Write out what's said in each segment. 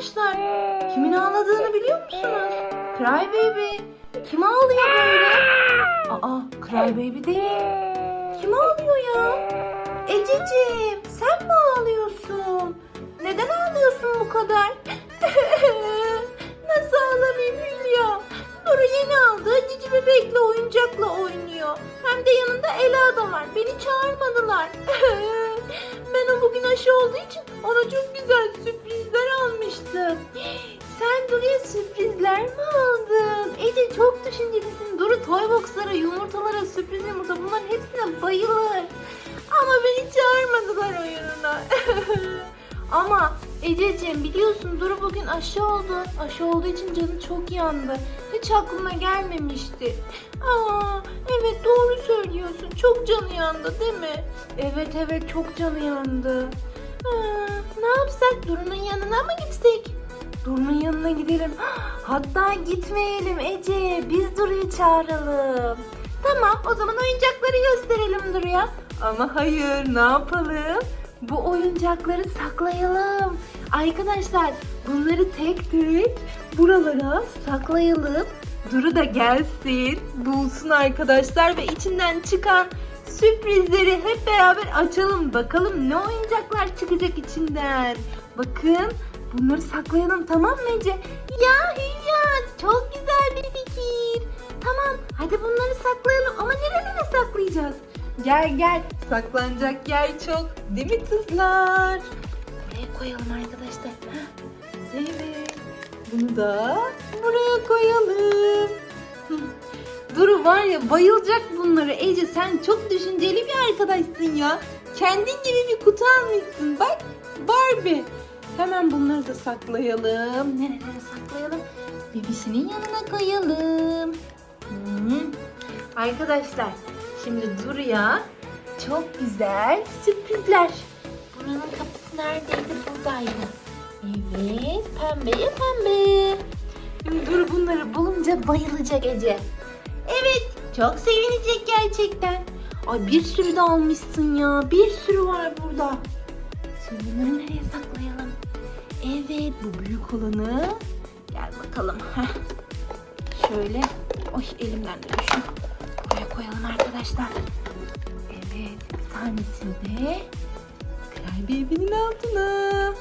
arkadaşlar. Kimin ağladığını biliyor musunuz? Cry Baby. Kim ağlıyor böyle? Aa Cry Baby değil. Kim ağlıyor ya? Ececiğim sen mi ağlıyorsun? Neden ağlıyorsun bu kadar? Nasıl ağlamayayım Hülya? Duru yeni aldığı cici bebekle oyuncakla oynuyor. Hem de yanında Ela da var. Beni çağırmadılar. ben o bugün aşı olduğu için ona çok güzel sürprizler almıştım. Sen Duru'ya sürprizler mi aldın? Ece çok düşüncelisin. Duru toyboxlara, yumurtalara, sürpriz yumurta bunların hepsine bayılır. Ama beni çağırmadılar oyununa. Ama Ececiğim biliyorsun Duru bugün aşı oldu. Aşı olduğu için canı çok yandı. Hiç aklıma gelmemişti. Aa, evet doğru söylüyorsun. Çok canı yandı değil mi? Evet evet çok canı yandı. Ne yapsak Duru'nun yanına mı gitsek? Duru'nun yanına gidelim. Hatta gitmeyelim Ece. Biz Duru'yu çağıralım. Tamam o zaman oyuncakları gösterelim Duru'ya. Ama hayır ne yapalım? Bu oyuncakları saklayalım. Arkadaşlar bunları tek tek buralara saklayalım. Duru da gelsin, bulsun arkadaşlar ve içinden çıkan sürprizleri hep beraber açalım. Bakalım ne oyuncaklar çıkacak içinden. Bakın bunları saklayalım tamam mı Ece? Ya Hülya çok güzel bir fikir. Tamam hadi bunları saklayalım ama nerelere saklayacağız? Gel gel saklanacak yer çok değil mi kızlar? Buraya koyalım arkadaşlar. Evet. Bunu da buraya koyalım. Duru var ya bayılacak bunları. Ece sen çok düşünceli bir arkadaşsın ya. Kendin gibi bir kutu almışsın. Bak Barbie. Hemen bunları da saklayalım. Nerelere saklayalım? Bebişinin yanına koyalım. Hı. Arkadaşlar şimdi Duru'ya çok güzel sürprizler. Buranın kapısı neredeydi? Buradaydı. Evet, pembeye pembe. Şimdi Duru bunları bulunca bayılacak Ece. Evet, çok sevinecek gerçekten. Ay bir sürü de almışsın ya. Bir sürü var burada. Şimdi bunları nereye saklayalım? Evet, bu büyük olanı. Gel bakalım. Heh. Şöyle. Oy elimden de düşün. Buraya koyalım arkadaşlar. Evet, bir tanesini de Cry Baby'nin altına.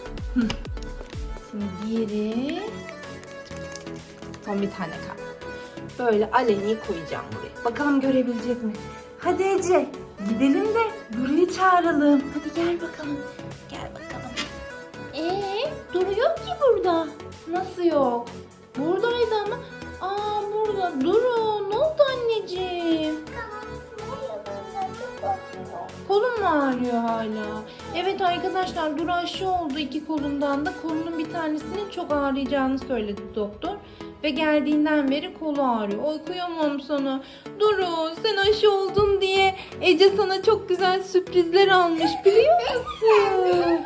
Şimdi diğeri. Son bir tane. Böyle aleni koyacağım buraya. Bakalım görebilecek mi? Hadi Ece gidelim de Duru'yu çağıralım. Hadi gel bakalım. Gel bakalım. Ee, Duru yok ki burada. Nasıl yok? Buradaydı ama. Aa burada. Duru ne oldu anneciğim? Kolum mu ağrıyor hala? Evet arkadaşlar Duru aşı oldu iki kolundan da. Kolunun bir tanesinin çok ağrıyacağını söyledi doktor. Ve geldiğinden beri kolu ağrıyor. Oy kıyamam sana. Duru sen aşı oldun diye Ece sana çok güzel sürprizler almış biliyor musun?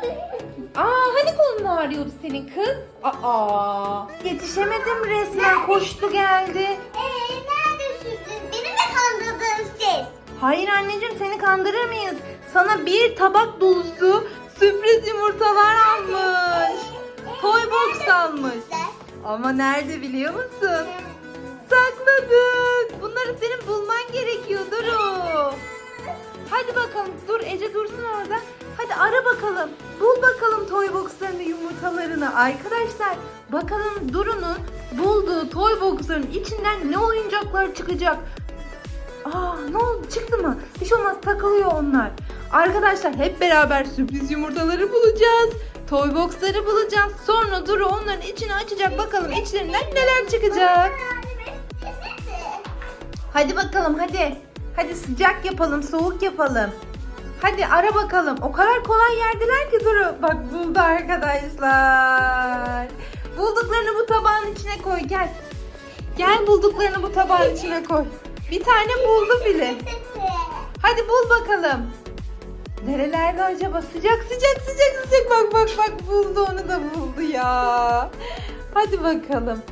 Aa hani kolun ağrıyordu senin kız? Aa yetişemedim resmen koştu geldi. Ee, nerede sürpriz? Beni mi kandırdınız siz? Hayır anneciğim seni kandırır mıyız? Sana bir tabak dolusu sürpriz yumurtalar almış. Toy box almış. Ama nerede biliyor musun? Sakladık. Bunları senin bulman gerekiyor Duru. Hadi bakalım dur Ece dursun orada. Hadi ara bakalım. Bul bakalım toy boxlarını yumurtalarını. Arkadaşlar bakalım Duru'nun bulduğu toy boxların içinden ne oyuncaklar çıkacak. Aa ne oldu çıktı mı? Hiç olmaz takılıyor onlar. Arkadaşlar hep beraber sürpriz yumurtaları bulacağız. Toy boxları bulacağız. Sonra Duru onların içini açacak. Bakalım içlerinden neler çıkacak. Hadi bakalım hadi. Hadi sıcak yapalım, soğuk yapalım. Hadi ara bakalım. O kadar kolay yerdiler ki Duru. Bak buldu arkadaşlar. Bulduklarını bu tabağın içine koy gel. Gel bulduklarını bu tabağın içine koy. Bir tane buldu bile. Hadi bul bakalım. Nerelerde acaba? Sıcak sıcak sıcak sıcak. Bak bak bak buldu onu da buldu ya. Hadi bakalım.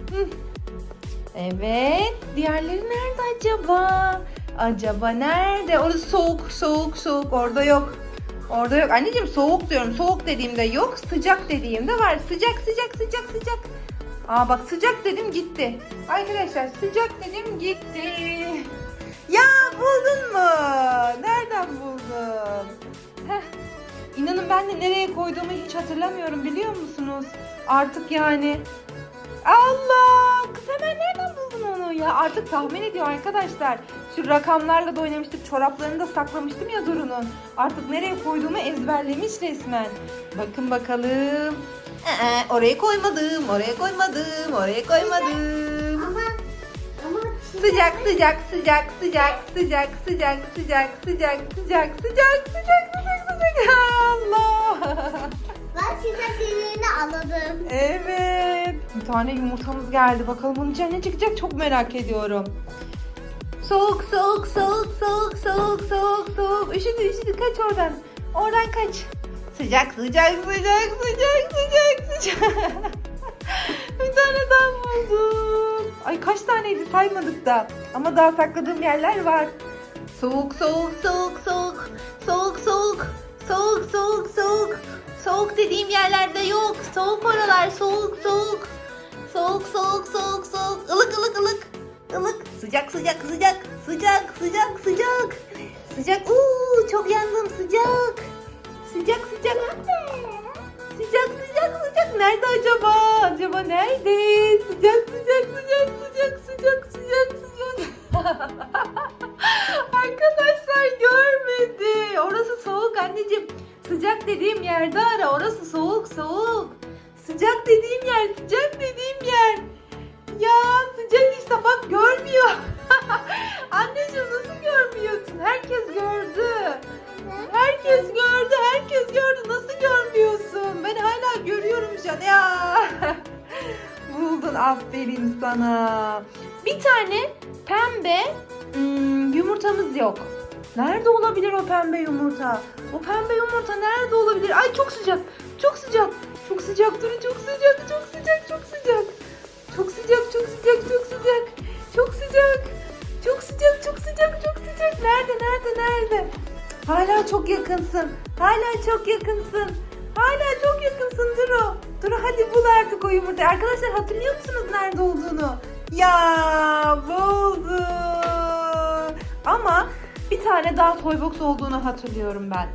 Evet. Diğerleri nerede acaba? Acaba nerede? Orası soğuk soğuk soğuk. Orada yok. Orada yok. Anneciğim soğuk diyorum. Soğuk dediğimde yok. Sıcak dediğimde var. Sıcak sıcak sıcak sıcak. Aa bak sıcak dedim gitti. Arkadaşlar sıcak dedim gitti. Ya buldun mu? Nereden buldun? Heh. İnanın ben de nereye koyduğumu hiç hatırlamıyorum biliyor musunuz? Artık yani. Allah! Kız hemen nereden buldun onu ya? Artık tahmin ediyor arkadaşlar. Şu rakamlarla da oynamıştık. Çoraplarını da saklamıştım ya Duru'nun. Artık nereye koyduğumu ezberlemiş resmen. Bakın bakalım. Ee, oraya koymadım, oraya koymadım, oraya koymadım. Ama ama Sıcak sıcak sıcak sıcak sıcak sıcak sıcak sıcak sıcak sıcak sıcak sıcak sıcak Allah. ben sıcak deliğini anladım. Evet. Bir tane yumurtamız geldi. Bakalım bunun içine ne çıkacak çok merak ediyorum. Soğuk soğuk soğuk soğuk soğuk soğuk soğuk. Üşüdü üşüdü kaç oradan. Oradan kaç. Sıcak sıcak sıcak sıcak sıcak sıcak. Bir tane daha buldum. Ay kaç taneydi saymadık da. Ama daha sakladığım yerler var. Soğuk soğuk soğuk soğuk. Soğuk soğuk. Soğuk soğuk soğuk. Soğuk dediğim yerlerde yok. Soğuk oralar soğuk soğuk. Soğuk soğuk soğuk soğuk. Ilık ılık ılık. Ilık. Sıcak sıcak sıcak. Sıcak sıcak sıcak. Sıcak. Uuu çok yandım sıcak. Sıcak sıcak. Sıcak sıcak sıcak. Nerede acaba? Acaba nerede? Sıcak sıcak sıcak sıcak sıcak sıcak sıcak. Arkadaşlar Sıcak dediğim yerde ara. Orası soğuk soğuk. Sıcak dediğim yer, sıcak dediğim yer. Ya sıcak işte bak görmüyor. Anneciğim nasıl görmüyorsun? Herkes gördü. Herkes gördü, herkes gördü. Nasıl görmüyorsun? Ben hala görüyorum şu an. Ya. Buldun aferin sana. Bir tane pembe hmm, yumurtamız yok. Nerede olabilir o pembe yumurta? O pembe yumurta nerede olabilir? Ay çok sıcak. Çok sıcak. Çok sıcak durun çok sıcak. Çok sıcak. Çok sıcak. Çok sıcak. Çok sıcak. Çok sıcak. Çok sıcak. Çok sıcak. Çok sıcak. Çok sıcak. Nerede? Nerede? Nerede? Hala çok yakınsın. Hala çok yakınsın. Hala çok yakınsın Duru. Duru hadi bul artık o yumurtayı. Arkadaşlar hatırlıyor musunuz nerede olduğunu? Ya buldu. Ama bir tane daha toy box olduğunu hatırlıyorum ben.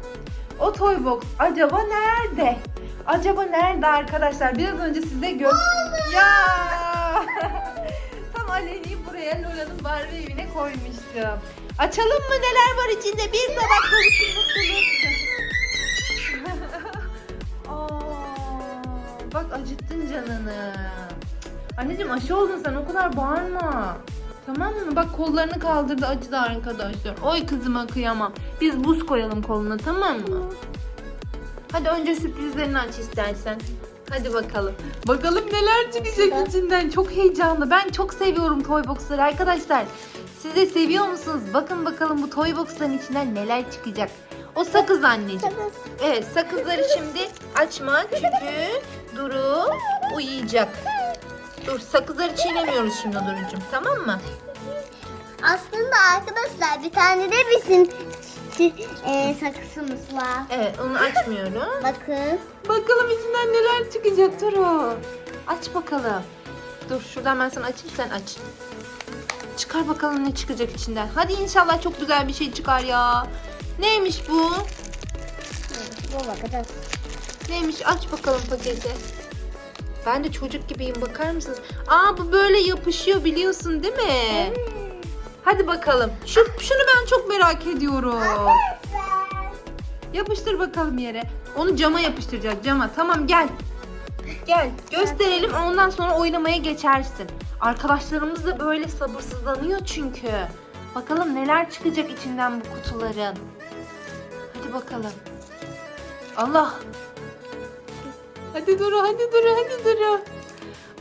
O toy box acaba nerede? Acaba nerede arkadaşlar? Biraz önce size gö... Ya! Tam Aleni'yi buraya Lola'nın Barbie evine koymuştum. Açalım mı neler var içinde? Bir tabak dolusu mutluluk. Bak acıttın canını. Anneciğim aşı oldun sen o kadar bağırma. Tamam mı? Bak kollarını kaldırdı acıdı arkadaşlar. Oy kızıma kıyamam. Biz buz koyalım koluna tamam mı? Hadi önce sürprizlerini aç istersen. Hadi bakalım. Bakalım neler çıkacak içinden. Çok heyecanlı. Ben çok seviyorum toy boxları arkadaşlar. Siz de seviyor musunuz? Bakın bakalım bu toy boxların içinden neler çıkacak. O sakız anneciğim. Evet sakızları şimdi açma çünkü Duru uyuyacak. Dur sakızları çiğnemiyoruz şimdi Duru'cum tamam mı? Aslında arkadaşlar bir tane de bizim e, sakısımız var. Evet onu açmıyorum. Bakın. Bakalım içinden neler çıkacak Duru. Aç bakalım. Dur şuradan ben sana açayım sen aç. Çıkar bakalım ne çıkacak içinden. Hadi inşallah çok güzel bir şey çıkar ya. Neymiş bu? Bu bakacağız. Neymiş aç bakalım paketi. Ben de çocuk gibiyim bakar mısınız? Aa bu böyle yapışıyor biliyorsun değil mi? Hadi bakalım. Şu, şunu ben çok merak ediyorum. Yapıştır bakalım yere. Onu cama yapıştıracağız cama. Tamam gel. Gel gösterelim ondan sonra oynamaya geçersin. Arkadaşlarımız da böyle sabırsızlanıyor çünkü. Bakalım neler çıkacak içinden bu kutuların. Hadi bakalım. Allah. Hadi Duru hadi Duru hadi Duru.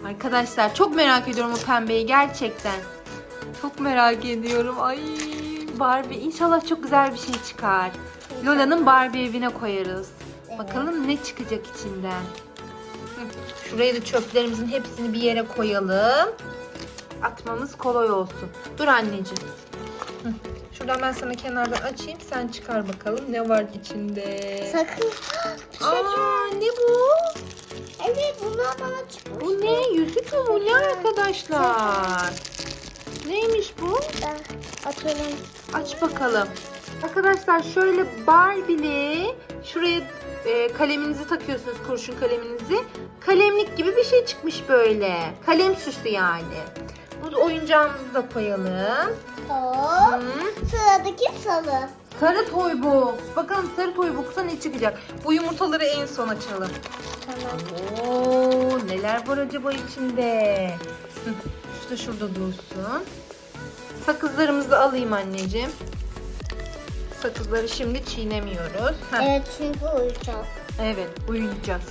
Arkadaşlar çok merak ediyorum o pembeyi gerçekten. Çok merak ediyorum. Ay Barbie inşallah çok güzel bir şey çıkar. Lola'nın Barbie evine koyarız. Bakalım ne çıkacak içinden. Şuraya da çöplerimizin hepsini bir yere koyalım. Atmamız kolay olsun. Dur anneciğim. Hı, Şuradan ben sana kenardan açayım. Sen çıkar bakalım ne var içinde. Sakın. Aa ne bu? Evet bunlar bana çıkmış. Bu ne? Yüzük mü bu? Ne arkadaşlar? Neymiş bu? Ben atalım. Aç bakalım. Arkadaşlar şöyle Barbie'li şuraya e, kaleminizi takıyorsunuz kurşun kaleminizi. Kalemlik gibi bir şey çıkmış böyle. Kalem süslü yani. Bu oyuncağımızı da koyalım. Hop. Hı. Sıradaki salı. Sarı toy box. Bakalım sarı toy box'a ne çıkacak? Bu yumurtaları en son açalım. Tamam. Oo, neler var acaba içinde? Şu da şurada dursun. Sakızlarımızı alayım anneciğim. Sakızları şimdi çiğnemiyoruz. Heh, Evet çünkü uyuyacağız. evet, uyuyacağız.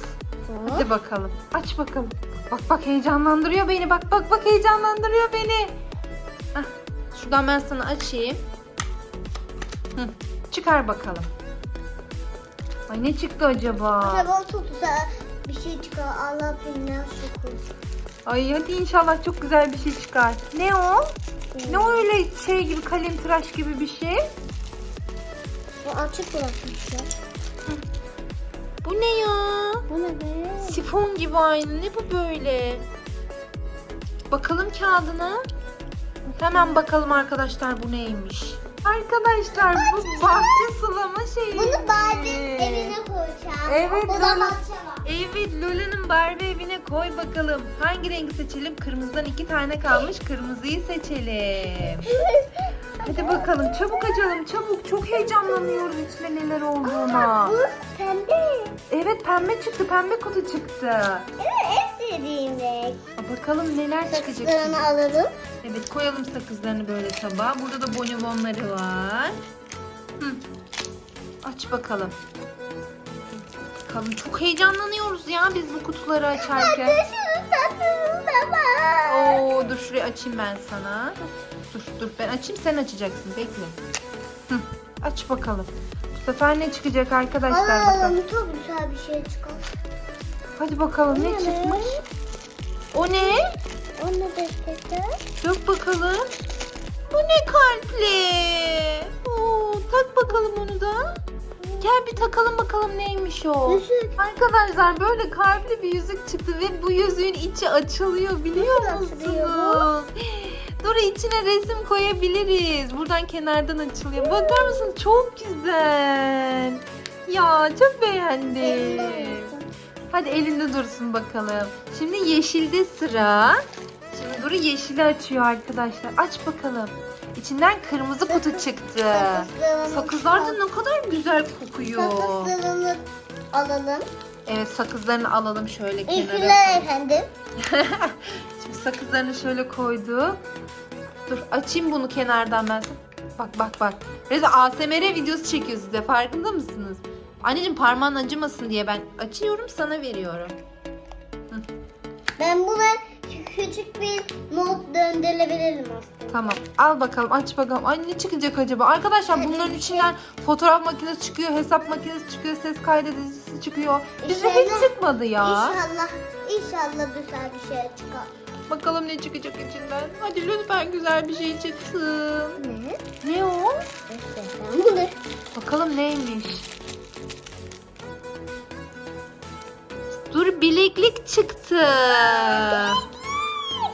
Hadi bakalım. Aç bakalım. Bak bak heyecanlandırıyor beni. Bak bak bak heyecanlandırıyor beni. Heh, şuradan ben sana açayım. Hı, çıkar bakalım. Ay ne çıktı acaba? Acaba çok güzel bir şey çıkar. Allah şükür. Ay hadi inşallah çok güzel bir şey çıkar. Ne o? Ne o öyle şey gibi kalem tıraş gibi bir şey? Bu açık bırakmış ya. Bu ne ya? Bu ne be? Sifon gibi aynı. Ne bu böyle? Bakalım kağıdına. Hemen bakalım arkadaşlar bu neymiş. Arkadaşlar bu bahçe sulama şeyi. Bunu Barbie evine koyacağım. Evet, Lola. Evet Lola'nın Barbie evine koy bakalım. Hangi rengi seçelim? Kırmızıdan iki tane kalmış. Kırmızıyı seçelim. Hadi bakalım çabuk açalım çabuk. Çok heyecanlanıyoruz içinde neler olduğuna. Bu pembe. Evet pembe çıktı. Pembe kutu çıktı. Evet en sevdiğim renk. Bakalım neler çıkacak. Sakızlarını alalım. Evet koyalım sakızlarını böyle tabağa. Burada da bonibonları var. Hı. Aç bakalım. Bakalım çok heyecanlanıyoruz ya biz bu kutuları açarken. Şunun tatlısını da var. Oo dur şurayı açayım ben sana. Dur dur ben açayım sen açacaksın bekle. Hı. Aç bakalım. Bu sefer ne çıkacak arkadaşlar bakalım. Alalım çok güzel bir şey çıkar. Hadi bakalım ne ne? çıkmış? O ne? O ne destekler? Dök bakalım. Bu ne kalpli? Oo, tak bakalım onu da. Gel bir takalım bakalım neymiş o. Yüzük. Arkadaşlar böyle kalpli bir yüzük çıktı ve bu yüzüğün içi açılıyor biliyor Nasıl musunuz? Dur içine resim koyabiliriz. Buradan kenardan açılıyor. Bakar mısın? Çok güzel. Ya çok beğendim. Hadi elinde dursun bakalım. Şimdi yeşilde sıra. Şimdi Duru yeşili açıyor arkadaşlar. Aç bakalım. İçinden kırmızı kutu çıktı. Sakızlar da ne kadar güzel kokuyor. Sakızlarını alalım. Evet sakızlarını alalım şöyle kenara. İlkiler efendim. Şimdi sakızlarını şöyle koyduk. Dur açayım bunu kenardan ben. Bak bak bak. Reza ASMR videosu çekiyor size farkında mısınız? Anneciğim parmağın acımasın diye ben açıyorum sana veriyorum. Ben buna küçük bir not döndürebilirim aslında. Tamam al bakalım aç bakalım. Ay ne çıkacak acaba? Arkadaşlar bunların içinden fotoğraf makinesi çıkıyor, hesap makinesi çıkıyor, ses kaydedicisi çıkıyor. Bize hiç çıkmadı ya. İnşallah, inşallah güzel bir şey çıkar. Bakalım ne çıkacak içinden. Hadi lütfen güzel bir şey çıksın. Ne? Ne o? Bakalım neymiş. Dur bileklik çıktı.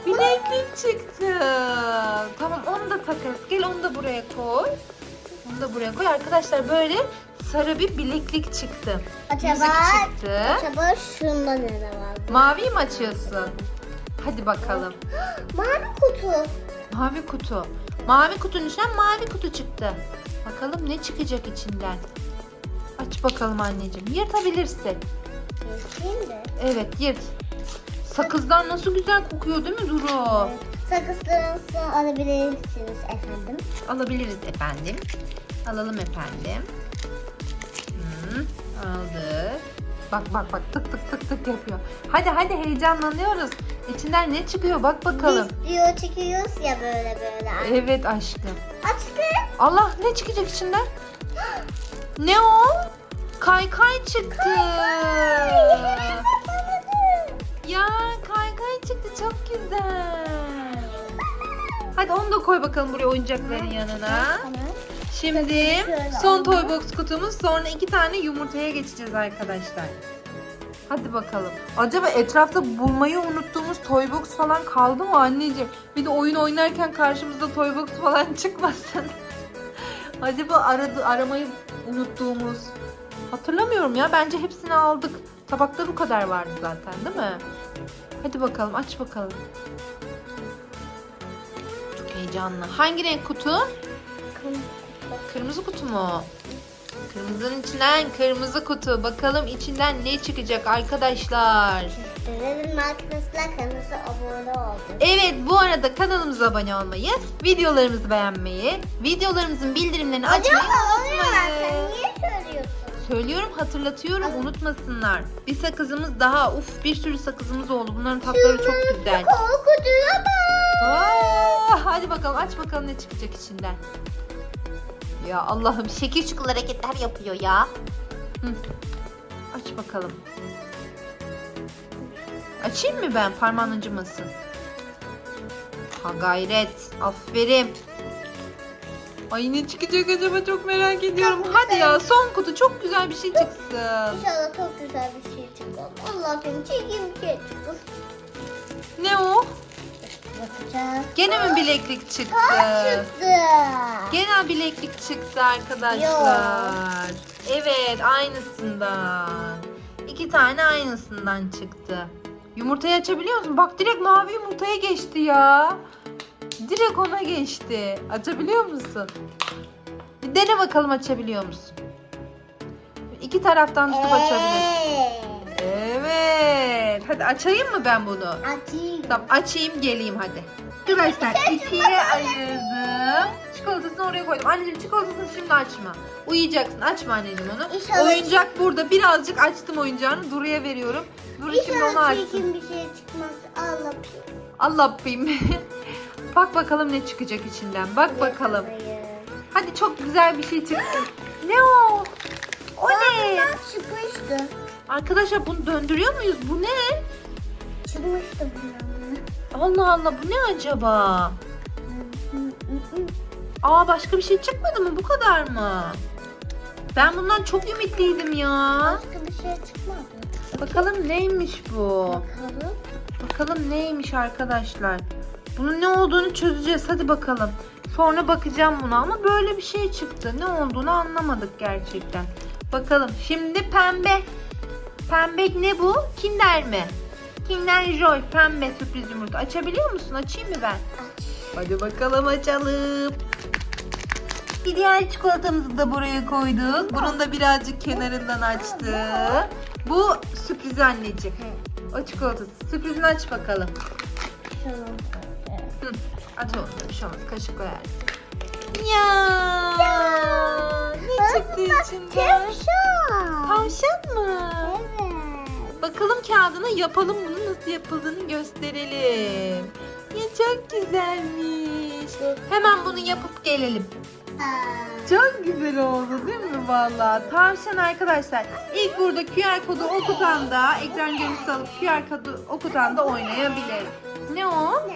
Bileklik çıktı. Tamam onu da takarız. Gel onu da buraya koy. Onu da buraya koy. Arkadaşlar böyle sarı bir bileklik çıktı. Acaba, çıktı. acaba şunda ne var? Mavi mi açıyorsun? Hadi bakalım. Mavi kutu. Mavi kutu. Mavi kutunun içinden mavi kutu çıktı. Bakalım ne çıkacak içinden. Aç bakalım anneciğim. Yırtabilirsin. Geçeyim de. Evet yırt. Sakızlar nasıl güzel kokuyor değil mi Duru? Sakızlarınızı alabilirsiniz efendim. Alabiliriz efendim. Alalım efendim. Hı, aldık. Bak bak bak tık tık tık tık yapıyor. Hadi hadi heyecanlanıyoruz. İçinden ne çıkıyor bak bakalım. Biz diyor çekiyoruz ya böyle böyle. Evet aşkım. Açtı. Allah ne çıkacak içinden? Ne o? Kaykay çıktı. Ya kaykay çıktı çok güzel. Hadi onu da koy bakalım buraya oyuncakların yanına. Şimdi son toy box kutumuz sonra iki tane yumurtaya geçeceğiz arkadaşlar. Hadi bakalım. Acaba etrafta bulmayı unuttuğumuz toy box falan kaldı mı anneciğim? Bir de oyun oynarken karşımızda toy box falan çıkmasın. Acaba aradı, aramayı unuttuğumuz. Hatırlamıyorum ya. Bence hepsini aldık. Tabakta bu kadar vardı zaten değil mi? Hadi bakalım aç bakalım. Çok heyecanlı. Hangi renk kutu? Kırmızı kutu mu? Kırmızının içinden kırmızı kutu. Bakalım içinden ne çıkacak arkadaşlar. Sizlerin arkadaşlar kanalımıza abone olun. Evet bu arada kanalımıza abone olmayı, videolarımızı beğenmeyi, videolarımızın bildirimlerini açmayı unutmayın. niye söylüyorsun? Söylüyorum hatırlatıyorum unutmasınlar. Bir sakızımız daha. Uf bir sürü sakızımız oldu. Bunların tatları çok güzel. Korkutuyor. Aa, hadi bakalım aç bakalım ne çıkacak içinden. Ya Allah'ım şekil şukul hareketler yapıyor ya. Hı. Aç bakalım. Açayım mı ben parmağın acımasın? Ha gayret. Aferin. Ay ne çıkacak acaba çok merak ediyorum. Hadi ya son kutu çok güzel bir şey çıksın. İnşallah çok güzel bir şey çıkar. Allah'ım çekeyim ki. Ne o? Bakacağız. Gene mi bileklik çıktı? Çıktı. Gene bileklik çıktı arkadaşlar. Evet aynısından. İki tane aynısından çıktı. Yumurtayı açabiliyor musun? Bak direkt mavi yumurtaya geçti ya. Direkt ona geçti. Açabiliyor musun? Bir dene bakalım açabiliyor musun? İki taraftan tutup açabilirsin. Evet. Hadi açayım mı ben bunu? Açayım. Tamam açayım geleyim hadi. Arkadaşlar ikiye ayırdım. Çikolatasını oraya koydum. Anneciğim çikolatasını şimdi açma. Uyuyacaksın. Açma anneciğim onu. İnşallah- Oyuncak burada. Birazcık açtım oyuncağını. Duru'ya veriyorum. Duru şimdi onu İnşallah açsın. çirkin bir şey çıkmaz. Allah'ım. Allah yapayım. Bak bakalım ne çıkacak içinden. Bak bakalım. Hadi çok güzel bir şey çıksın. Ne o? O ne? Bundan çıkmıştı. Arkadaşlar bunu döndürüyor muyuz? Bu ne? Çıkmıştı bundan. Allah Allah bu ne acaba? Aa başka bir şey çıkmadı mı? Bu kadar mı? Ben bundan çok ümitliydim ya. Başka bir şey çıkmadı. Bakalım neymiş bu? Bakalım. Bakalım neymiş arkadaşlar. Bunun ne olduğunu çözeceğiz. Hadi bakalım. Sonra bakacağım buna ama böyle bir şey çıktı. Ne olduğunu anlamadık gerçekten. Bakalım. Şimdi pembe. Pembe ne bu? Kinder mi? Kinder Joy pembe sürpriz yumurta. Açabiliyor musun? Açayım mı ben? Aç. Hadi bakalım açalım. Bir diğer çikolatamızı da buraya koyduk. Bunun da birazcık kenarından açtı. Bu sürpriz anneciğim. O çikolatası. Sürprizini aç bakalım. Hı, aç onu. Bir şey olmaz. Kaşık koyarsın. Ya. Ne çıktı içinden? Tavşan. Tavşan mı? Evet. Bakalım kağıdına yapalım bunu nasıl yapıldığını gösterelim. Ya çok güzelmiş. Hemen bunu yapıp gelelim. Çok güzel oldu değil mi valla? Tavşan arkadaşlar. İlk burada QR kodu okutan da ekran görüntüsü alıp QR kodu okutan da oynayabilir. Ne o?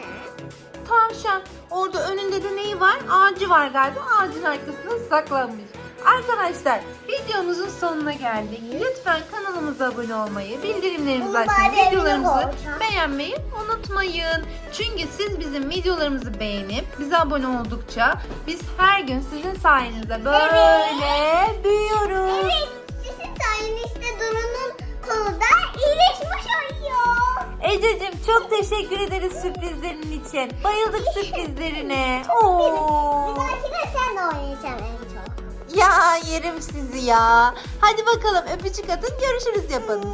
Tavşan. Orada önünde de neyi var? Ağacı var galiba. Ağacın arkasına saklanmış. Arkadaşlar videomuzun sonuna geldik. Lütfen kanalımıza abone olmayı, bildirimlerimizi açmayı, videolarımızı beğenmeyi unutmayın. Çünkü siz bizim videolarımızı beğenip bize abone oldukça biz her gün sizin sayenizde böyle büyüyoruz. Evet. Sizin sayenizde Duru'nun konuda iyileşmiş oluyor. Ececiğim çok teşekkür ederiz sürprizlerin için. Bayıldık sürprizlerine. Oo. Bir dahakine sen de oynayacaksın en çok. Ya yerim sizi ya. Hadi bakalım öpücük atın görüşürüz yapın.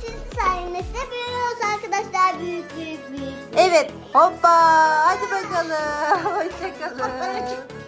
Sizin sayenizde büyüyoruz arkadaşlar. Büyük büyük büyük. Evet hoppa hadi bakalım. Hoşçakalın.